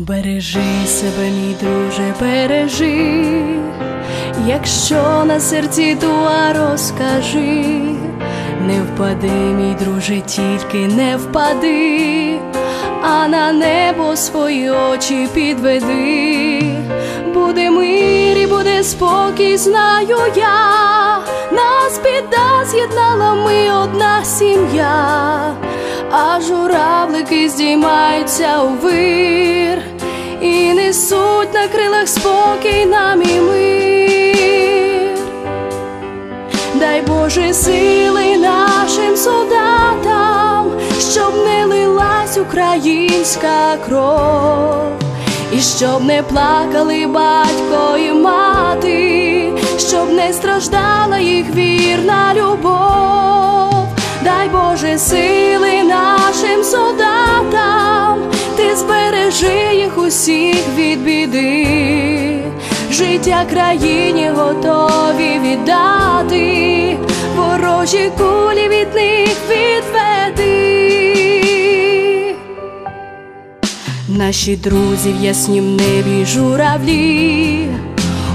Бережи себе, мій друже, бережи, якщо на серці туа розкажи, не впади, мій друже, тільки не впади, а на небо свої очі підведи, буде мир і буде спокій, знаю я, нас біда з'єднала ми одна сім'я, а журавлики здіймаються у вир. і несуть на крилах спокій нам і мир. Дай Боже сили нашим солдатам, щоб не лилась українська кров, і щоб не плакали батько і мати, щоб не страждала їх вірна любов, дай Боже сили нашим солдатам, збережи усіх від біди, життя країні готові віддати, ворожі кулі від них відведи. Наші друзі в яснім небі журавлі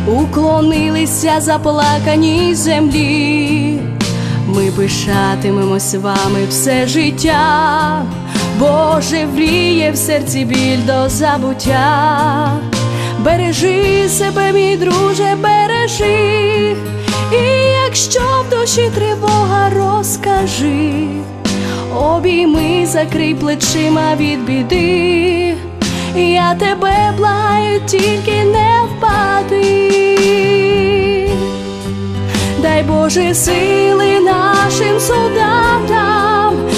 уклонилися заплаканій землі. Ми пишатимемось вами все життя, Боже вріє в серці біль до забуття. Бережи себе, мій друже, бережи, і якщо в душі тривога, розкажи, обійми, закрий плечима від біди, я тебе благаю, тільки не впади. Дай Боже сили нашим солдатам,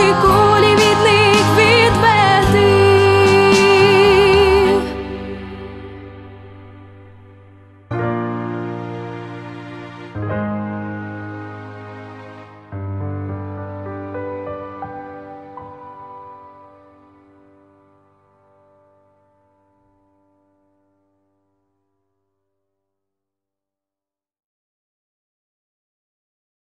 життя країні